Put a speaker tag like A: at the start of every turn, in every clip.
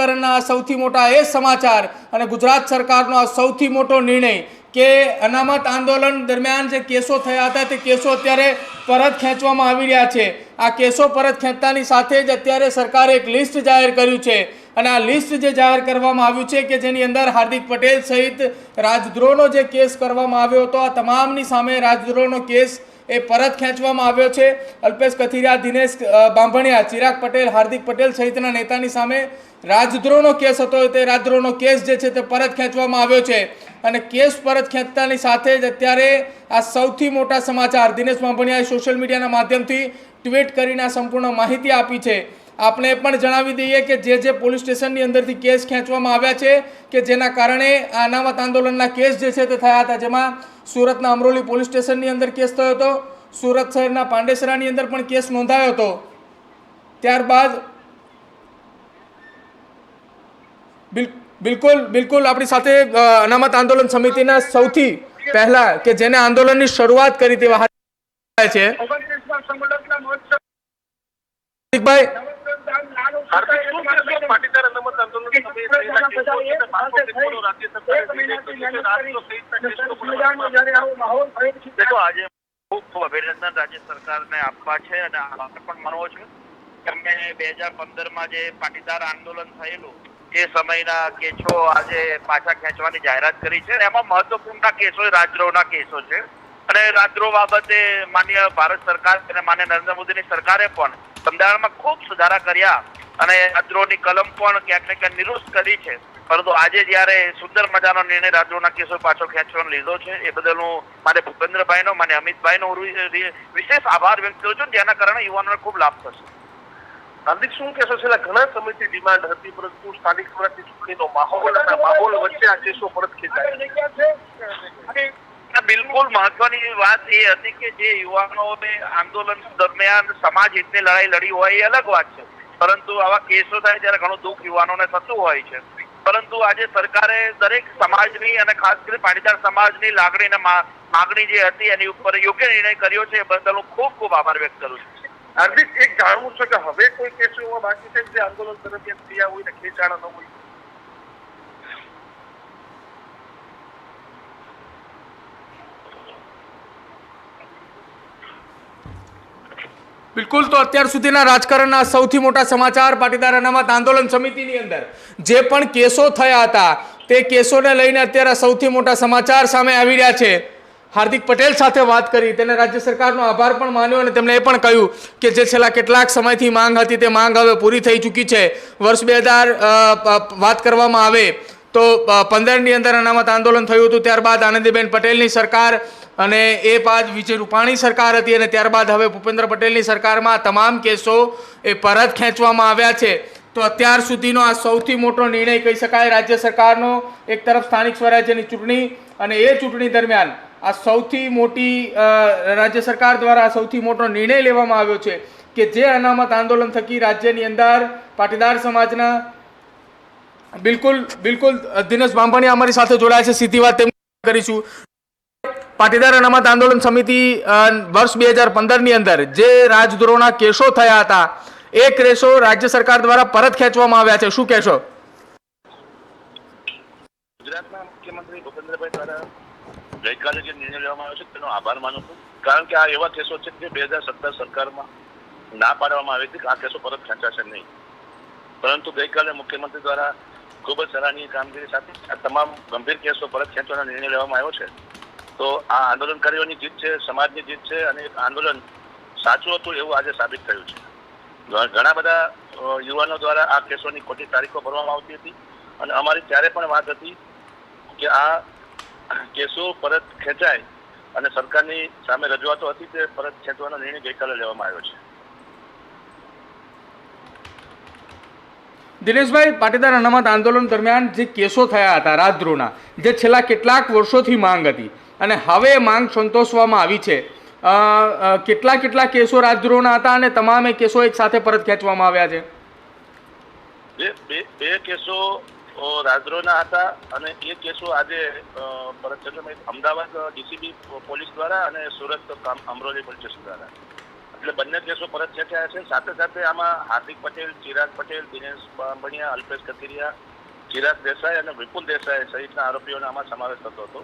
A: રાજકારણના સૌથી મોટા એ સમાચાર અને ગુજરાત સરકારનો આ સૌથી મોટો નિર્ણય કે અનામત આંદોલન દરમિયાન જે કેસો થયા હતા તે કેસો અત્યારે પરત ખેંચવામાં આવી રહ્યા છે. આ કેસો પરત ખેંચતાની સાથે જ અત્યારે સરકારે એક લિસ્ટ જાહેર કર્યું છે અને આ લિસ્ટ જે જાહેર કરવામાં આવ્યું છે કે જેની અંદર હાર્દિક પટેલ સહિત રાજદ્રોહનો જે કેસ કરવામાં આવ્યો હતો, આ તમામની સામે રાજદ્રોહનો કેસ એ પરત ખેંચવામાં આવ્યો છે. અલ્પેશ કથિરિયા, દિનેશ બાંભણિયા, ચિરાગ પટેલ, હાર્દિક પટેલ સહિતના નેતાની સામે રાજદ્રોહનો કેસ હતો. તે રાજદ્રોહનો કેસ જે છે તે પરત ખેંચવામાં આવ્યો છે. અને કેસ પરત ખેંચતાની સાથે જ અત્યારે આ સૌથી મોટા સમાચાર દિનેશ બાંભણિયાએ સોશિયલ મીડિયાના માધ્યમથી ટ્વીટ કરીને આ સંપૂર્ણ માહિતી આપી છે. આપણે પણ જણાવી દઈએ કે જે જે પોલીસ સ્ટેશનની અંદરથી કેસ ખેંચવામાં આવ્યા છે, કે જેના કારણે અનામત આંદોલનના કેસ જે છે તે થયા હતા. જેમાં સુરતના અમરોલી પોલીસ સ્ટેશનની અંદર કેસ થયો હતો, સુરત શહેરના પાંડેસરાની અંદર પણ કેસ નોંધાયો હતો. ત્યારબાદ બિલકુલ બિલકુલ આપણી સાથે અનામત આંદોલન સમિતિના સૌથી પહેલા કે જેને આંદોલનની શરૂઆત કરી તેવા છે. હાર્દિકભાઈ
B: પાટીદાર અનામત આંદોલન
C: આજે ખૂબ ખૂબ અભિનંદન રાજ્ય સરકારને આપવા છે અને આભાર પણ માનવો છે. કે બે હજાર પંદરમાં જે પાટીદાર આંદોલન થયેલું એ સમયના કેસો આજે પાછા ખેંચવાની જાહેરાત કરી છે. અને એમાં મહત્વપૂર્ણ કેસો રાજદ્રોહના કેસો છે. અને રાજદ્રોહ બાબતે માન્ય ભારત સરકાર અને માન્ય નરેન્દ્ર મોદીની સરકારે પણ બંધારણમાં ખૂબ સુધારા કર્યા. અને રાજદ્રોહની કલમ પણ ક્યાંક ને ક્યાંક નિરુસ્ત કરી છે. પરંતુ આજે જયારે સુંદર મજાનો નિર્ણય રાજદ્રોહના કેસો પાછો ખેંચવાનો લીધો છે, એ બદલ હું મારે ભૂપેન્દ્રભાઈનો, મારે અમિતભાઈનો વિશેષ આભાર વ્યક્ત કરું છું જેના કારણે યુવાનોને ખૂબ લાભ થશે.
B: હાર્દિક, શું કહેશો? છેલ્લા ઘણા સમયથી ડિમાન્ડ હતી, પરંતુ સ્થાનિક સ્વરાજની ચૂંટણીનો માહોલ અને માહોલ વચ્ચે આ કેસો પરત ખેંચાય
C: બિલકુલ મહત્વની વાત એ હતી કે જે યુવાનોને આંદોલન દરમિયાન સમાજ હિતની લડાઈ લડી હોય એ અલગ વાત છે. પરંતુ આવા કેસો થાય ત્યારે ઘણું દુઃખ યુવાનોને થતું હોય છે. પરંતુ આજે સરકારે દરેક સમાજની અને ખાસ કરીને પાટીદાર સમાજની લાગણી અને માગણી જે હતી, એની ઉપર યોગ્ય નિર્ણય કર્યો છે, એ બદલ હું ખૂબ ખૂબ આભાર વ્યક્ત કરું છું.
B: હાર્દિક, એક જાણવું છે કે હવે કોઈ કેસો એવા બાકી છે જે આંદોલન દરમિયાન થયા હોય ને ખેંચાણા ન હોય?
A: બિલકુલ, તો અત્યાર સુધીના રાજકારણના સૌથી મોટા સમાચાર પાટીદાર અનામત આંદોલન સમિતિની અંદર. જે પણ કેસો થયા હતા, તે કેસોને લઈને અત્યારે સૌથી મોટા સમાચાર સામે આવી રહ્યા છે. હાર્દિક પટેલ સાથે વાત કરી, તેને રાજ્ય સરકારનો આભાર પણ માન્યો અને તેમણે એ પણ કહ્યું કે જે છેલ્લા કેટલાક સમયથી માંગ હતી તે માંગ હવે પૂરી થઈ ચૂકી છે. વર્ષ બે હજાર વાત કરવામાં આવે તો પંદરની અંદર અનામત આંદોલન થયું હતું, ત્યારબાદ આનંદીબેન પટેલની સરકાર અને એ બાદ વિજય રૂપાણી સરકાર હતી અને ત્યારબાદ હવે ભૂપેન્દ્ર પટેલની સરકારમાં તમામ કેસો એ પરત ખેંચવામાં આવ્યા છે. તો અત્યાર સુધીનો આ સૌથી મોટો નિર્ણય કહી શકાય, રાજ્ય સરકારનો, એક તરફ સ્થાનિક સ્વરાજ્યની ચૂંટણી અને એ ચૂંટણી દરમિયાન આ સૌથી મોટી રાજ્ય સરકાર દ્વારા સૌથી મોટો નિર્ણય લેવામાં આવ્યો છે કે જે અનામત આંદોલન થકી રાજ્યની અંદર પાટીદાર સમાજના બિલકુલ બિલકુલ, દિનેશ બાંભણિયા અમારી સાથે જોડાયા છે. સીધી વાત તેમની કરીશું. પાટીદાર અનામત આંદોલન સમિતિ વર્ષ બે હજાર પંદરની અંદર જે રાજદ્રોહના કેસો થયા હતા, એ કેસો રાજ્ય સરકાર દ્વારા પરત ખેંચવામાં આવ્યા છે. શું કહેશો?
C: ગુજરાતના મુખ્યમંત્રી ભૂપેન્દ્રભાઈ દ્વારા ગઈકાલે જે નિર્ણય લેવામાં આવ્યો છે, તેનો આભાર માનું છું. કારણ કે આ એવા કેસો છે કે બે હજાર સત્તર સરકારમાં ના પાડવામાં આવી હતી આ કેસો પરત ખેંચાશે નહીં. પરંતુ ગઈકાલે મુખ્યમંત્રી દ્વારા ખૂબ જ સરાહનીય કામગીરી સાથે આ તમામ ગંભીર કેસો પરત ખેંચવાનો નિર્ણય લેવામાં આવ્યો છે. તો આ આંદોલનકારીઓની જીત છે, સમાજની જીત છે અને આંદોલન સાચું હતું એવું આજે સાબિત થયું છે. ઘણા બધા યુવાનો દ્વારા આ કેસોની ખોટી તારીખો ભરવામાં આવતી હતી અને અમારી ત્યારે પણ વાત હતી કે આ કેસો પરત ખેંચાય અને સરકારની સામે રજૂઆતો હતી તે પરત ખેંચવાનો નિર્ણય ગઈકાલે લેવામાં આવ્યો છે.
A: દિનેશભાઈ, પાટીદાર અનામત આંદોલન દરમિયાન જે કેસો થયા હતા રાજદ્રોહના જે છેલ્લા કેટલાક વર્ષોથી માંગ હતી અને હવે માંગ સંતોષવામાં આવી છે. કેટલા કેટલા કેસો રાજદ્રોહના હતા અને તમામે કેસો એક સાથે પરત ખેંચવામાં આવ્યા છે?
C: બે બે કેસો રાજદ્રોહના હતા અને એ કેસો આજે પરત અમદાવાદ ડીસીબી પોલીસ દ્વારા અને સુરત અમરોલી પોલીસ દ્વારા. એટલે બંને કેસો પરત ખેંચાયા છે. સાથે સાથે આમાં હાર્દિક પટેલ, ચિરાગ પટેલ, દિનેશ બાંભણિયા, અલ્પેશ કથિરિયા, ચિરાગ દેસાઈ અને વિપુલ દેસાઈ સહિતના આરોપીઓનો આમાં સમાવેશ થતો હતો.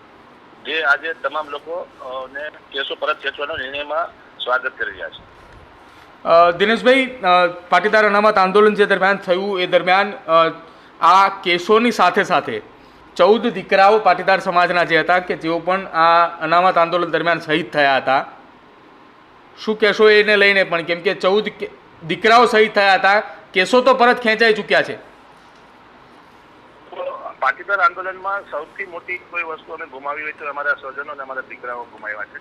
C: જે આજે તમામ લોકો ને કેસો પરત ખેંચવાનો નિર્ણયમાં સ્વાગત કરી રહ્યા છે.
A: દિનેશભાઈ પાટીદાર અનામત આંદોલન જે દરમિયાન થયું, એ દરમિયાન આ કેસોની સાથે સાથે ચૌદ દીકરાઓ પાટીદાર સમાજના જે હતા કે જેઓ પણ આ અનામત આંદોલન દરમિયાન શહીદ થયા હતા. શું કહેશો એને લઈને? પણ કેમ કે ચૌદ દીકરાઓ શહીદ થયા હતા. કેસો તો પરત ખેંચાઈ ચૂક્યા છે.
C: પાટીદાર આંદોલનમાં સૌથી મોટી કોઈ વસ્તુ અમે ગુમાવી હોય તો અમારા સ્વજનો અને અમારા દીકરાઓ ગુમાવ્યા છે.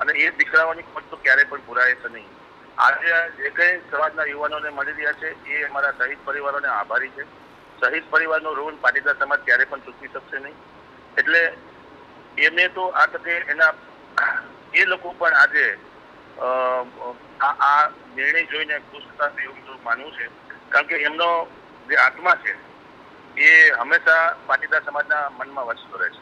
C: અને એ દીકરાઓની ખોટ તો ક્યારેય પણ પુરાય છે નહીં. આજે જે કંઈ સમાજના યુવાનોને મળી રહ્યા છે, એ અમારા શહીદ પરિવારોને આભારી છે. શહીદ પરિવારનો ઋણ પાટીદાર સમાજ ક્યારે પણ ચૂકવી શકશે નહીં. એટલે એમને તો આ તકે એના એ લોકો પણ આજે આ આ નિર્ણય જોઈને ખુશ થતા એવું તો માનવું છે. કારણ કે એમનો જે આત્મા છે, એ હંમેશા પાટીદાર સમાજના મનમાં વસતો રહે છે.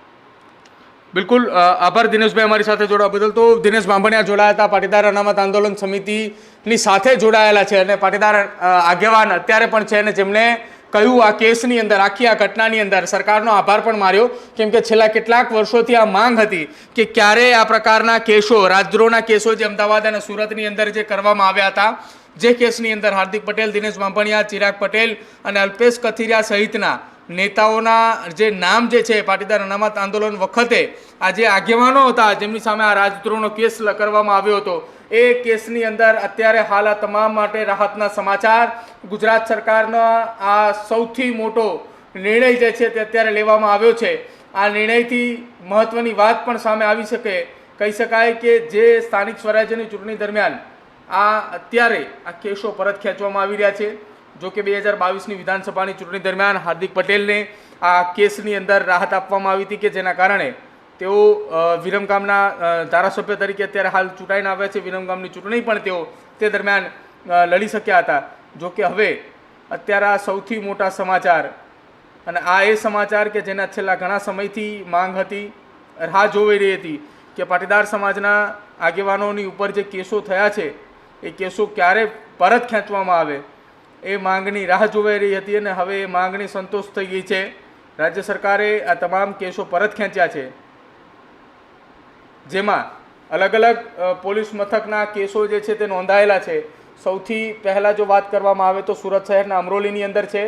A: બિલકુલ આભાર દિનેશભાઈ અમારી સાથે જોડવા બદલ. તો દિનેશ બાંભણિયા જોડાયા હતા, પાટીદાર અનામત આંદોલન સમિતિની સાથે જોડાયેલા છે અને પાટીદાર આગેવાન અત્યારે પણ છે અને જેમણે કહ્યું આ કેસની અંદર, આખી આ ઘટનાની અંદર સરકારનો આભાર પણ માર્યો. કેમ કે છેલ્લા કેટલાક વર્ષોથી આ માંગ હતી કે ક્યારે આ પ્રકારના કેસો, રાજદ્રોહના કેસો જે અમદાવાદ અને સુરતની અંદર જે કરવામાં આવ્યા હતા જે કેસની અંદર હાર્દિક પટેલ, દિનેશ બાંભણિયા, ચિરાગ પટેલ અને અલ્પેશ કથિરિયા સહિતના નેતાઓના જે નામ જે છે, પાટીદાર અનામત આંદોલન વખતે આ જે આગેવાનો હતા, જેમની સામે આ રાજદ્રોહનો કેસ કરવામાં આવ્યો હતો. એ કેસની અંદર અત્યારે હાલ આ તમામ માટે રાહતના સમાચાર. ગુજરાત સરકારનો આ સૌથી મોટો નિર્ણય જે છે, તે અત્યારે લેવામાં આવ્યો છે. આ નિર્ણયથી મહત્ત્વની વાત પણ સામે આવી શકે કહી શકાય કે જે સ્થાનિક સ્વરાજ્યની ચૂંટણી દરમિયાન આ અત્યારે આ કેસો પરત ખેંચવામાં આવી રહ્યા છે. જો કે બે હજાર બાવીસની વિધાનસભાની ચૂંટણી દરમિયાન હાર્દિક પટેલને આ કેસની અંદર રાહત આપવામાં આવી હતી કે જેના કારણે તેઓ વિરમગામના ધારાસભ્ય તરીકે અત્યારે હાલ ચૂંટાઈને આવ્યા છે. વિરમગામની ચૂંટણી પણ તેઓ તે દરમિયાન લડી શક્યા હતા. જો કે હવે અત્યારે આ સૌથી મોટા સમાચાર અને આ એ સમાચાર કે જેના છેલ્લા ઘણા સમયથી માંગ હતી, રાહ જોવાઈ રહી હતી કે પાટીદાર સમાજના આગેવાનોની ઉપર જે કેસો થયા છે એ કેસો ક્યારે પરત ખેંચવામાં આવે એ માંગની રાહ જોવાઈ રહી હતી અને હવે એ માંગણી સંતોષ થઈ ગઈ છે. રાજ્ય સરકારે આ તમામ કેસો પરત ખેંચ્યા છે. જેમાં અલગ અલગ પોલીસ મથકના કેસો જે છે તે નોંધાયેલા છે. સૌથી પહેલાં જો વાત કરવામાં આવે તો સુરત શહેરના અમરોલીની અંદર છે.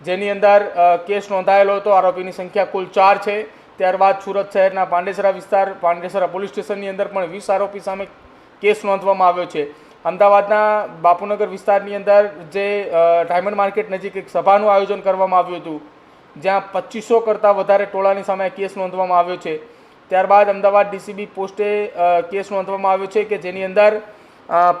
A: જેની અંદર કેસ નોંધાયેલો હતો. આરોપીની સંખ્યા કુલ ચાર છે. ત્યારબાદ સુરત શહેરના પાંડેસરા વિસ્તાર, પાંડેસરા પોલીસ સ્ટેશનની અંદર પણ વીસ આરોપી સામે કેસ નોંધવામાં આવ્યો છે. અમદાવાદના બાપુનગર વિસ્તારની અંદર જે ડાયમંડ માર્કેટ નજીક એક સભાનું આયોજન કરવામાં આવ્યું હતું, જ્યાં પચીસો કરતાં વધારે ટોળાની સામે કેસ નોંધવામાં આવ્યો છે. ત્યારબાદ અમદાવાદ ડીસીબી પોસ્ટે કેસ નોંધવામાં આવ્યો છે કે જેની અંદર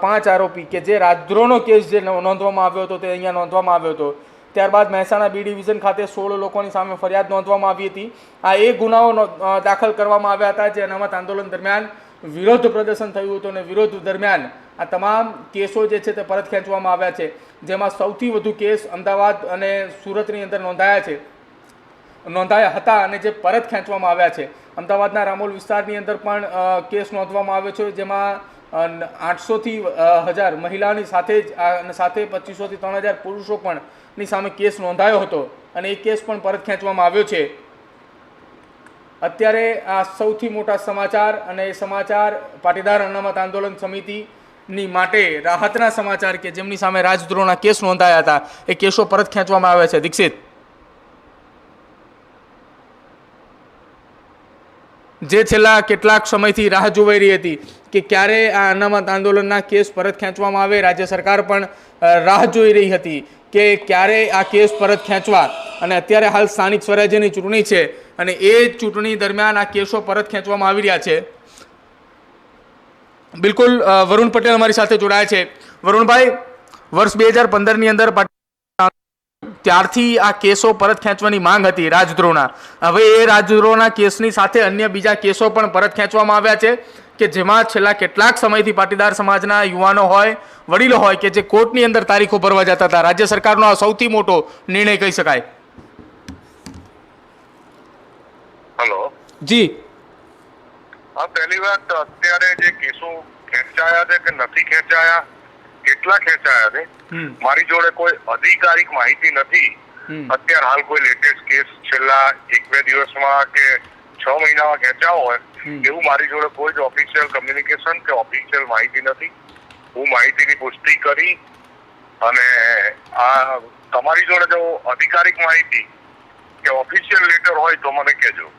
A: પાંચ આરોપી કે જે રાજદ્રોહનો કેસ જે નોંધવામાં આવ્યો હતો તે અહીંયા નોંધવામાં આવ્યો હતો. ત્યારબાદ મહેસાણા બી ડિવિઝન ખાતે સોળ લોકોની સામે ફરિયાદ નોંધવામાં આવી હતી. આ એ ગુનાઓ દાખલ કરવામાં આવ્યા હતા જે અનામત આંદોલન દરમિયાન વિરોધ પ્રદર્શન થયું હતું અને વિરોધ દરમિયાન આ તમામ કેસો જે છે તે પરત ખેંચવામાં આવ્યા છે. જેમાં સૌથી વધુ કેસ અમદાવાદ અને સુરતની અંદર નોંધાયા છે. નોંધાયા હતા અને જે પરત ખેંચવામાં આવ્યા છે. અમદાવાદના રામોલ વિસ્તારની અંદર પણ કેસ નોંધવામાં આવ્યો છે. જેમાં આઠસોથી હજાર મહિલાની સાથે જ અને સાથે પચીસોથી ત્રણ હજાર પુરુષો પણ ની સામે કેસ નોંધાયો હતો અને એ કેસ પણ પરત ખેંચવામાં આવ્યો છે. અત્યારે આ સૌથી મોટા સમાચાર અને એ સમાચાર પાટીદાર અનામત આંદોલન સમિતિની માટે રાહતના સમાચાર કે જેમની સામે રાજદ્રોહના કેસ નોંધાયા હતા, એ કેસો પરત ખેંચવામાં આવ્યા છે. દીક્ષિત. જે છેલ્લા કેટલાક સમયથી રાહ જોવાઈ રહી હતી કે ક્યારે આ અનામત આંદોલનના કેસ પરત ખેંચવામાં આવે, રાજ્ય સરકાર પણ રાહ જોઈ રહી હતી કે ક્યારે આ કેસ પરત ખેંચવા. અને અત્યારે હાલ સ્થાનિક સ્વરાજ્યની ચૂંટણી છે. અને એ ચૂંટણી દરમિયાન આ કેસો પરત ખેંચવામાં આવી રહ્યા છે. બિલકુલ વરુણ પટેલ અમારી સાથે જોડાયા છે. વરુણભાઈ, વર્ષ બે હજાર પંદરની અંદર ત્યારથી આ કેસો પરત ખેંચવાની માંગ હતી રાજદ્રોહના. હવે એ રાજદ્રોહના કેસની સાથે અન્ય બીજા કેસો પણ પરત ખેંચવામાં આવ્યા છે કે જેમાં છેલ્લા કેટલાક સમયથી પાટીદાર સમાજના યુવાનો હોય, વડીલો હોય કે જે કોર્ટની અંદર તારીખો ભરવા જતા હતા. રાજ્ય સરકારનો આ સૌથી મોટો નિર્ણય કહી શકાય.
C: હલો.
A: જી.
C: હા પહેલી વાત અત્યારે જે કેસો
D: ખેંચાયા છે કે નથી ખેંચાયા કેટલા ખેંચાયા છે? મારી જોડે કોઈ અધિકારિક માહિતી નથી. અત્યારે હાલ કોઈ લેટેસ્ટ કેસ છેલ્લા એક બે દિવસમાં કે છ મહિનામાં ખેંચાયો હોય એવું મારી જોડે કોઈ જ ઓફિશિયલ કમ્યુનિકેશન કે ઓફિશિયલ માહિતી નથી. હું માહિતીની પુષ્ટિ કરી અને આ તમારી જોડે જો અધિકારિક માહિતી કે ઓફિશિયલ લેટર હોય તો મને કહેજો.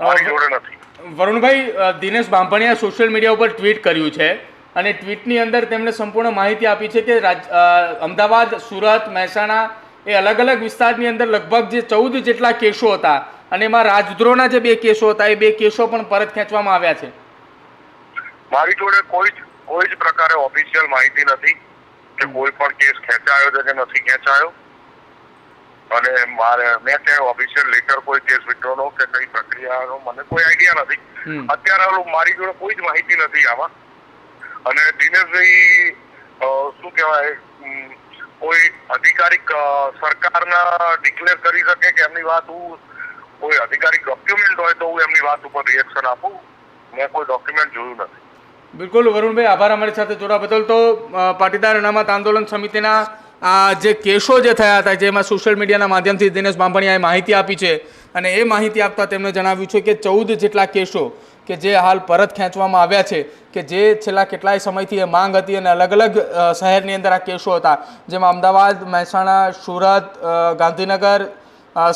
D: મારી જોડે નથી.
A: વરુણભાઈ દિનેશ બાંભણિયા સોશિયલ મીડિયા ઉપર ટ્વીટ કર્યું છે અને ટ્વીટની અંદર તેમણે સંપૂર્ણ માહિતી આપી છે કે અમદાવાદ સુરત મહેસાણા એ અલગ અલગ વિસ્તારની અંદર લગભગ જે ચૌદ જેટલા કેસો હતા અને એમાં રાજદ્રોહના જે બે કેસો હતા એ બે કેસો પણ પરત ખેંચવામાં આવ્યા છે.
D: મારી જોડે કોઈ જ કોઈ જ પ્રકારે ઓફિશિયલ માહિતી નથી કે કોઈ પણ કેસ ખેંચાયો છે કે નથી ખેંચાયો. અને મારે મેં ક્યાંય ઓફિશિયલ લેટર કોઈ કેસ વિડ્રોનો કે કઈ પ્રક્રિયાનો મને કોઈ આઈડિયા નથી. અત્યારે મારી જોડે કોઈ જ માહિતી નથી આમાં. અને દિનેશભાઈ શું કહેવાય કોઈ અધિકારિક સરકારના ડિક્લેર કરી શકે કે એમની વાત હું કોઈ અધિકારિક ડોક્યુમેન્ટ હોય તો હું એમની વાત ઉપર રિએક્શન આપું? મેં કોઈ ડોક્યુમેન્ટ જોયું નથી.
A: બિલકુલ વરુણભાઈ આભાર અમારી સાથે જોડા બદલ તો પાટીદાર અનામત આંદોલન સમિતિના આ જે કેસો જે થયા હતા, જેમાં સોશિયલ મીડિયાના માધ્યમથી દિનેશ બાંભણીયાએ માહિતી આપી છે અને એ માહિતી આપતા તેમણે જણાવ્યું છે કે ચૌદ જેટલા કેસો કે જે હાલ પરત ખેંચવામાં આવ્યા છે, કે જે છેલ્લા કેટલાય સમયથી એ માંગ હતી અને અલગ અલગ શહેરની અંદર આ કેસો હતા. જેમાં અમદાવાદ, મહેસાણા, સુરત ગાંધીનગર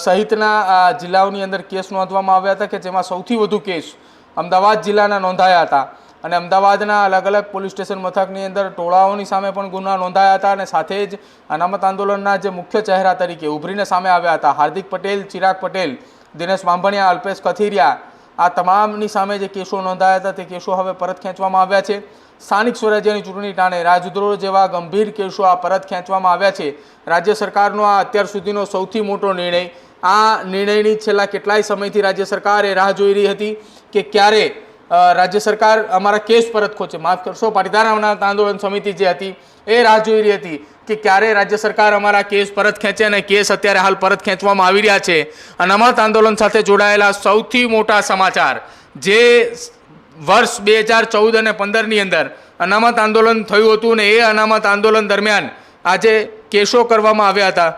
A: સહિતના જિલ્લાઓની અંદર કેસ નોંધવામાં આવ્યા હતા કે જેમાં સૌથી વધુ કેસ અમદાવાદ જિલ્લાના નોંધાયા હતા. અને અમદાવાદના અલગ અલગ પોલીસ સ્ટેશન મથકની અંદર ટોળાઓની સામે પણ ગુના નોંધાયા હતા અને સાથે જ અનામત આંદોલનના જે મુખ્ય ચહેરા તરીકે ઉભરીને સામે આવ્યા હતા. હાર્દિક પટેલ, ચિરાગ પટેલ, દિનેશ બાંભણિયા અલ્પેશ કથિરિયા આ તમામની સામે જે કેસો નોંધાયા હતા તે કેસો હવે પરત ખેંચવામાં આવ્યા છે. સ્થાનિક સ્વરાજ્યની ચૂંટણી ટાણે રાજદ્રોહ જેવા ગંભીર કેસો આ પરત ખેંચવામાં આવ્યા છે. રાજ્ય સરકારનો આ અત્યાર સુધીનો સૌથી મોટો નિર્ણય, આ નિર્ણયની છેલ્લા કેટલાય સમયથી રાજ્ય સરકારે રાહ જોઈ રહી હતી કે ક્યારે રાજ્ય સરકાર અમારા કેસ પરત ખોચે. માફ કરશો પાટીદાર આંદોલન સમિતિ જે હતી, એ રાહ જોઈ રહી હતી કે ક્યારે રાજ્ય સરકાર અમારા કેસ પરત ખેંચે અને કેસ અત્યારે હાલ પરત ખેંચવામાં આવી રહ્યા છે. અનામત આંદોલન સાથે જોડાયેલા સૌથી મોટા સમાચાર, જે વર્ષ બે હજાર ચૌદ અને પંદરની અંદર અનામત આંદોલન થયું હતું ને એ અનામત આંદોલન દરમિયાન આજે કેસો કરવામાં આવ્યા હતા.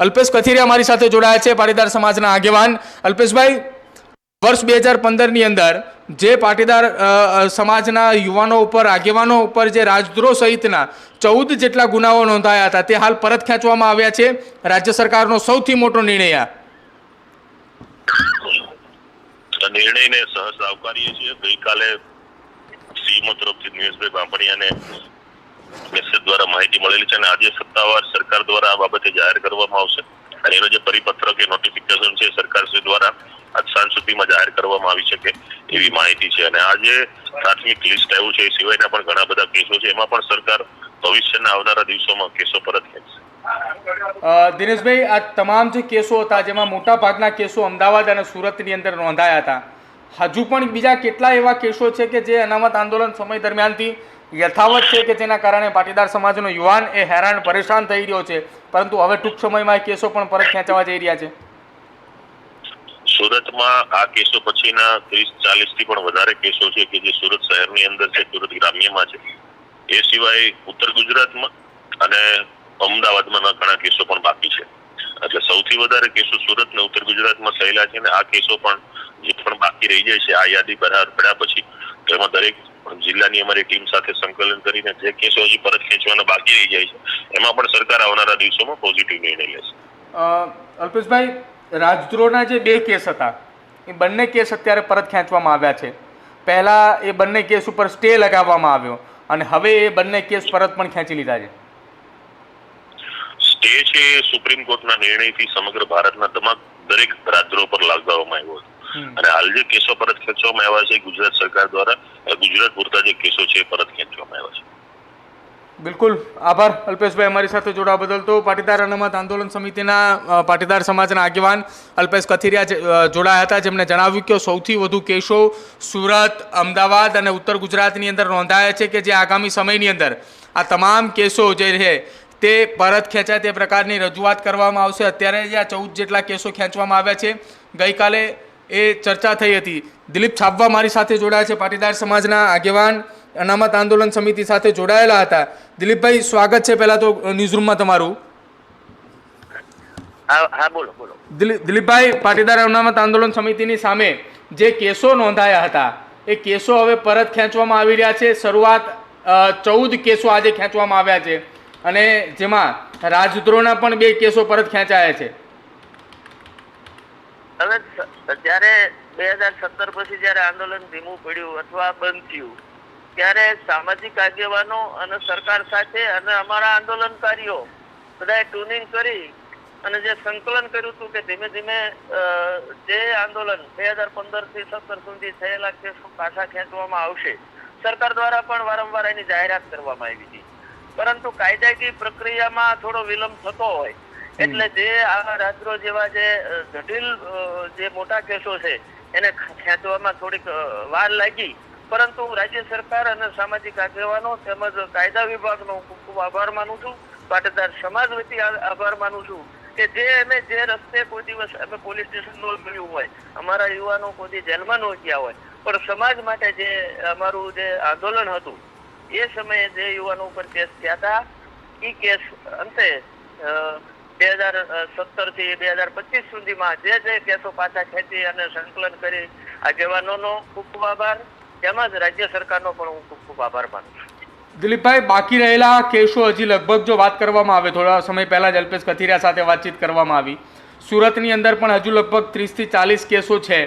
A: અલ્પેશ કથિરિયા મારી સાથે જોડાયા છે, પાટીદાર સમાજના આગેવાન. અલ્પેશભાઈ વર્ષ બે હજાર પંદરની અંદર જે પાટીદાર સમાજના યુવાનો ઉપર, આગેવાનો ઉપર જે રાજદ્રોહ સહિતના ચૌદ જેટલા ગુનાઓ નોંધાયા હતા, તે હાલ પરત ખેંચવામાં આવ્યા છે. રાજ્ય સરકારનો સૌથી મોટો નિર્ણય આ.
E: નિર્ણયને સહજ આવકારીએ છીએ. ગઈકાલે સીમો તરફથી દિનેશભાઈ બાંભણિયાને મેસેજ દ્વારા માહિતી મળેલી છે અને આજે સત્તાવાર સરકાર દ્વારા આ બાબતે જાહેર કરવામાં આવશે. અને એનો જે પરિપત્ર કે નોટિફિકેશન છે સરકાર શ્રી દ્વારા આજ સાંજ સુધીમાં જાહેર કરવામાં આવી શકે એવી માહિતી છે. અને આજે પ્રાથમિક લિસ્ટ આવ્યું છે, એ સિવાયના પણ ઘણા બધા કેસો છે. એમાં પણ સરકાર ભવિષ્યના આવનારા દિવસોમાં કેસો પરત ખેંચશે.
A: દિનેશભાઈ, આ તમામ જે કેસો હતા, જેમાં મોટા ભાગના કેસો અમદાવાદ અને સુરતની અંદર નોંધાયા હતા, હજુ પણ બીજા કેટલા એવા કેસો છે કે જે અનામત આંદોલન સમય દરમિયાનથી યથાવત છે કે જેના કારણે પાટીદાર સમાજનો યુવાન એ હેરાન, પરેશાન થઈ રહ્યો છે. પરંતુ હવે ટૂંક સમયમાં કેસો પણ પરત ખેંચવા જઈ રહ્યા છે.
E: સુરતમાં આ કેસો પછીના ત્રીસ ચાલીસથી પણ વધારે કેસો છે કે જે સુરત શહેરની અંદર છે, સુરત ગ્રામ્યમાં છે. એ સિવાય ઉત્તર ગુજરાતમાં અને અમદાવાદમાં ઘણા કેસો પણ બાકી છે. એટલે સૌથી વધારે કેસો સુરત ને ઉત્તર ગુજરાતમાં થયેલા છે અને આ કેસો પણ જે પણ બાકી રહી જાય છે, આ યાદી બહાર પડ્યા પછી તેમાં એમાં દરેક જિલ્લાની અમારી ટીમ સાથે સંકલન કરીને જે કેસો હજી પરત ખેંચવાના બાકી રહી જાય છે એમાં પણ સરકાર આવનારા દિવસોમાં પોઝિટિવ નિર્ણય લેશે.
A: અલ્પેશભાઈ રાજદ્રોહના જે બે કેસ હતા એ બંને કેસ અત્યારે પરત ખેંચવામાં આવ્યા છે. પહેલાં એ બંને કેસ ઉપર સ્ટે લગાવવામાં આવ્યો અને હવે એ બંને કેસ પરત પણ ખેંચી લીધા છે.
E: સ્ટે છે સુપ્રીમ કોર્ટના નિર્ણયથી સમગ્ર ભારતના તમામ દરેક રાજદ્રો પર લાગવામાં આવ્યો હતો. અને હાલ જે કેસો પરત ખેંચવામાં આવ્યા છે ગુજરાત સરકાર દ્વારા ગુજરાત પૂરતા જે કેસો છે પરત ખેંચવામાં આવ્યા છે.
A: બિલકુલ. આભાર અલ્પેશભાઈ અમારી સાથે જોડાવા બદલ તો. પાટીદાર અનામત આંદોલન સમિતિના પાટીદાર સમાજના આગેવાન અલ્પેશ કથિરિયા જે, જોડાયા હતા જેમણે જણાવ્યું કે સૌથી વધુ કેસો સુરત અમદાવાદ અને ઉત્તર ગુજરાતની અંદર નોંધાયા છે કે જે આગામી સમયની અંદર આ તમામ કેસો જે છે તે પરત ખેંચાય તે પ્રકારની રજૂઆત કરવામાં આવશે. અત્યારે જે આ ચૌદ જેટલા કેસો ખેંચવામાં આવ્યા છે ગઈકાલે એ ચર્ચા થઈ હતી. દિલીપ છાપવા મારી સાથે જોડાયા છે. પાટીદાર સમાજના આગેવાન અનામત આંદોલન સમિતિ સાથે જોડાયેલા હતા. દિલીપભાઈ સ્વાગત છે પહેલાં તો ન્યૂઝરૂમમાં તમારું.
C: હા હા બોલો બોલો.
A: દિલીપ દિલીપભાઈ પાટીદાર અનામત આંદોલન સમિતિની સામે જે કેસો નોંધાયા હતા એ કેસો હવે પરત ખેંચવામાં આવી રહ્યા છે. શરૂઆત ચૌદ કેસો આજે ખેંચવામાં આવ્યા છે. અને જેમાં રાજદ્રોહના પણ બે કેસો પરત ખેંચાયા છે.
F: હવે જ્યારે બે હજાર સત્તર પછી જ્યારે આંદોલન ધીમું પડ્યું અથવા બંધ થયું, ત્યારે સામાજિક આગેવાનો અને સરકાર સાથે અને અમારા આંદોલનકારીઓ બધાએ ટ્યુનિંગ કરી અને જે સંકલન કર્યું હતું કે ધીમે ધીમે જે આંદોલન બે હજાર પંદરથી સત્તર સુધી થયેલા કેસો પાછા ખેંચવામાં આવશે, સરકાર દ્વારા પણ વારંવાર એની જાહેરાત કરવામાં આવી હતી. પરંતુ કાયદાકીય પ્રક્રિયામાં થોડો વિલંબ થતો હોય એટલે જે આ રાત્રો જેવા જે જટિલ જે મોટા કેસો છે, એને ખેંચવામાં થોડીક વાર લાગી. પરંતુ રાજ્ય સરકાર અને સામાજિક આગેવાનો તેમજ કાયદા વિભાગનો ખૂબ ખૂબ આભાર માનું છું. પાટીદાર સમાજ વતી આભાર માનું છું કે જે અમે જે રસ્તે કોઈ દિવસ અમે પોલીસ સ્ટેશન નો મળ્યું હોય, અમારા યુવાનો કોઈ જેલમાં ન ગયા હોય, પણ સમાજ માટે જે અમારું જે આંદોલન હતું, એ સમયે જે યુવાનો ઉપર કેસ થયા હતા એ કેસ અંતે બે હજાર સત્તરથી બે હજાર પચીસ સુધીમાં જે જે કેસો પાછા ખેંચી અને સંકલન કરી આગેવાનોનો ખૂબ ખૂબ આભાર. તેમજ રાજ્ય સરકારનો પણ હું ખૂબ ખૂબ આભાર માનું છું.
A: દિલીપભાઈ, બાકી રહેલા કેસો હજી લગભગ જો વાત કરવામાં આવે, થોડા સમય પહેલાં જ અલ્પેશ કથિરિયા સાથે વાતચીત કરવામાં આવી. સુરતની અંદર પણ હજુ લગભગ ત્રીસથી ચાલીસ કેસો છે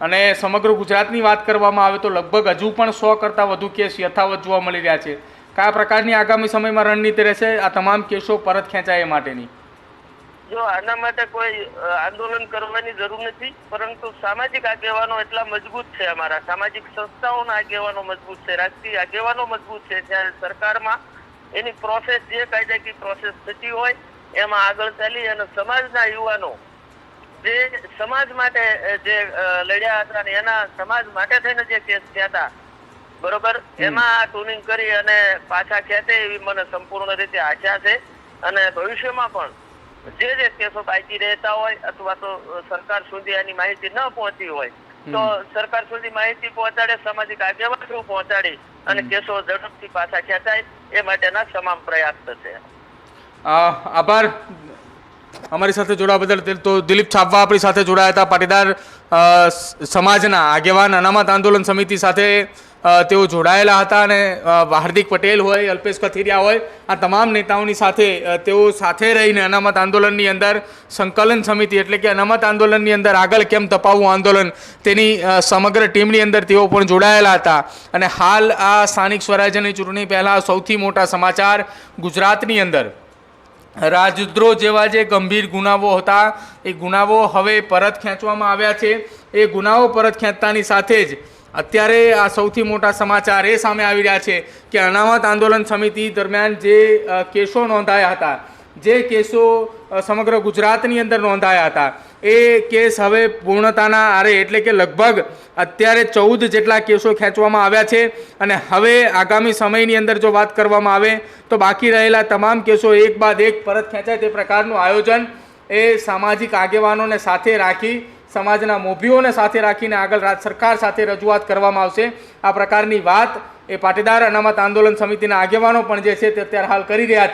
A: અને સમગ્ર ગુજરાતની વાત કરવામાં આવે તો લગભગ હજુ પણ સો કરતાં વધુ કેસ યથાવત જોવા મળી રહ્યા છે. કયા પ્રકારની આગામી સમયમાં રણનીતિ રહેશે? આ તમામ કેસો પરત ખેંચાય એ માટેની.
F: જો આના માટે કોઈ આંદોલન કરવાની જરૂર નથી પરંતુ સામાજિક આગેવાનો એટલા મજબૂત છે અમારા. સામાજિક સંસ્થાઓના આગેવાનો મજબૂત છે રાજકીય આગેવાનો મજબૂત છે. જ્યારે સરકારમાં એની પ્રોસેસ જે કાયદાકીય પ્રોસેસ થતી હોય એમાં આગળ ચાલી અને સમાજના યુવાનો જે સમાજ માટે જે લડ્યા હતા ને એના સમાજ માટે થઈને જે કેસ થયા હતા બરોબર? એમાં ટ્યુનિંગ કરી અને પાછા ખેંચે એવી મને સંપૂર્ણ રીતે આશા છે. અને ભવિષ્યમાં પણ જે જે કેસો બાકી રહેતા હોય અથવા તો સરકાર સુધી આની માહિતી ન પહોંચી હોય તો સરકાર સુધી માહિતી પહોંચાડે સામાજિક આગેવાન થ્રુ પહોંચાડી અને કેસો ઝડપથી પાછા ખેંચાય એ માટેના તમામ પ્રયાસ થશે.
A: આભાર. અમારી સાથે જોડાવા બદલ તો દિલીપ છાપવા આપણી સાથે જોડાયા હતા. પાટીદાર સમાજના આગેવાન અનામત આંદોલન સમિતિ સાથે તેઓ જોડાયેલા હતા અને હાર્દિક પટેલ હોય, અલ્પેશ કથિરિયા હોય, આ તમામ નેતાઓની સાથે તેઓ સાથે રહીને અનામત આંદોલનની અંદર સંકલન સમિતિ એટલે કે અનામત આંદોલનની અંદર આગળ કેમ તપાવવું આંદોલન, તેની સમગ્ર ટીમની અંદર તેઓ પણ જોડાયેલા હતા. અને હાલ આ સ્થાનિક સ્વરાજ્યની ચૂંટણી પહેલાં સૌથી મોટા સમાચાર ગુજરાતની અંદર. રાજદ્રોહ જેવા જે ગંભીર ગુનાઓ હતા, એ ગુનાઓ હવે પરત ખેંચવામાં આવ્યા છે. એ ગુનાઓ પરત ખેંચતાની સાથે જ અત્યારે આ સૌથી મોટા સમાચાર એ સામે આવી રહ્યા છે કે અનામત આંદોલન સમિતિ દરમિયાન જે કેસો નોંધાયા હતા જે કેસો સમગ્ર ગુજરાતની અંદર નોંધાયા હતા. એ કેસ હવે પૂર્ણતાના આરે એટલે કે લગભગ અત્યારે ચૌદ જેટલા કેસો ખેંચવામાં આવ્યા છે અને હવે આગામી સમયની અંદર જો વાત કરવામાં આવે તો બાકી રહેલા તમામ કેસો એક બાદ એક પરત ખેંચાય તે પ્રકારનું આયોજન એ સામાજિક આગેવાનોને સાથે રાખી, સમાજના મોભીઓને સાથે રાખીને આગળ રાજ સરકાર સાથે રજૂઆત કરવામાં આવશે. આ પ્રકારની વાત એ પાટીદાર અનામત આંદોલન સમિતિના આગેવાનો પણ જે છે તે અત્યારે હાલ કરી રહ્યા છે